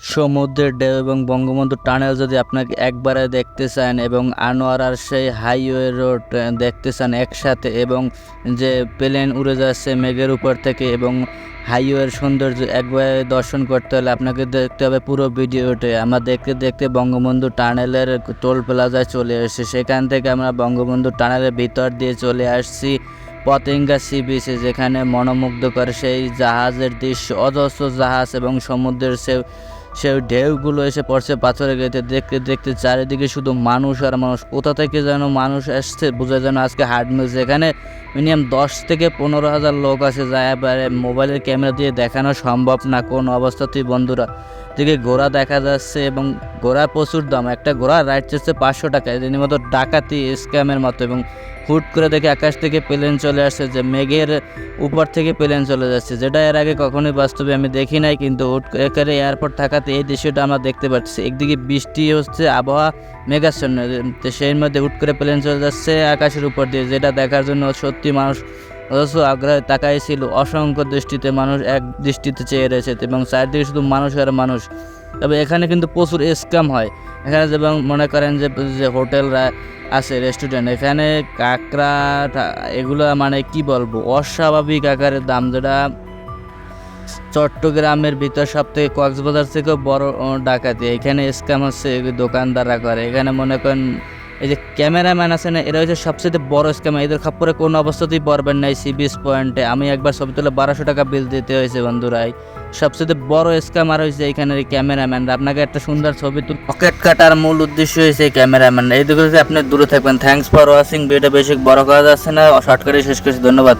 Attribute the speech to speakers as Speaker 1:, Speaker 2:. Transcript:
Speaker 1: সমুদ্রের ঢেউ এবং বঙ্গবন্ধু টানেল যদি আপনাকে একবারে দেখতে চান এবং আনোয়ার আর সেই হাইওয়ে রোড দেখতে চান একসাথে এবং যে প্লেন উড়ে যাচ্ছে মেঘের উপর থেকে এবং হাইওয়ের সৌন্দর্য একবারে দর্শন করতে হলে আপনাকে দেখতে হবে পুরো ভিডিওতে। আমরা দেখতে দেখতে বঙ্গবন্ধু টানেলের টোল প্লাজায় চলে এসেছি। সেখান থেকে আমরা বঙ্গবন্ধু টানেলের ভিতর দিয়ে চলে আসছি পতেঙ্গা সি বিচে যেখানে মনোমুগ্ধকর সেই জাহাজের দৃশ্য, অজস্র জাহাজ এবং সমুদ্রের সে সেই ঢেউগুলো এসে পড়ছে পাথরে গেতে দেখতে দেখতে চারিদিকে শুধু মানুষ আর মানুষ। কোথা থেকে যেন মানুষ আসছে বোঝা যেন আজকে হাট মিলছে এখানে। মিনিমাম দশ থেকে পনেরো হাজার লোক আছে। যা এবারে মোবাইলের ক্যামেরা দিয়ে দেখানো সম্ভব না। কোন অবস্থাতেই বন্ধুরা। দিকে ঘোড়া দেখা যাচ্ছে এবং ঘোড়া প্রচুর দাম। একটা ঘোড়া রাইড চলছে পাঁচশো টাকা। এদের মতো ডাকাতি স্ক্যামের মতো এবং হুট করে দেখে আকাশ থেকে প্লেন চলে আসছে যে মেঘের উপর থেকে প্লেন চলে যাচ্ছে। যেটা এর আগে কখনোই বাস্তবে আমি দেখি নাই, কিন্তু হুট করে এয়ারপোর্ট থাকাতে এই দৃশ্যটা আমরা দেখতে পাচ্ছি। একদিকে বৃষ্টি হচ্ছে, আবহাওয়া মেঘাচ্ছন্ন। সেই মধ্যে হুট করে প্লেন চলে যাচ্ছে আকাশের উপর দিয়ে, যেটা দেখার জন্য সত্যি মানুষ অথচ আগ্রহে তাকাই ছিল অসংখ্য দৃষ্টিতে মানুষ এক দৃষ্টিতে চেয়ে রয়েছে এবং চারদিকে শুধু মানুষ আর মানুষ। তবে এখানে কিন্তু প্রচুর স্ক্যাম হয়। এখানে যেমন মনে করেন যে যে হোটেলরা আছে, রেস্টুরেন্ট, এখানে কাঁকড়া এগুলো মানে কি বলব? অস্বাভাবিক আকারের দাম যেটা চট্টগ্রামের ভিতর সব থেকে কক্সবাজার থেকেও বড় ডাকাতি। এখানে স্ক্যাম হচ্ছে দোকানদাররা করে। এখানে মনে করেন এই যে ক্যামেরাম্যান আছে না, এরা হচ্ছে সবচেয়ে বড় স্ক্যাম এদের খাপ্পরে কোনো অবস্থাতেই পড়বেন নাই সি বিচ পয়েন্টে আমি একবার ছবি তুলে বারোশো টাকা বিল দিতে হয়েছে বন্ধুরাই সবচেয়ে বড় স্ক্যামার হয়েছে এখানের ক্যামেরাম্যান। আপনাকে একটা সুন্দর ছবি তুল পকেট কাটার মূল উদ্দেশ্য হয়েছে এই ক্যামেরাম্যান। এই দিকে আপনি দূরে থাকবেন। থ্যাংকস ফর ওয়াচিং ভিডিও বেশি বড় কাজ যাচ্ছে না। শর্টকাটে শেষ করছি। ধন্যবাদ।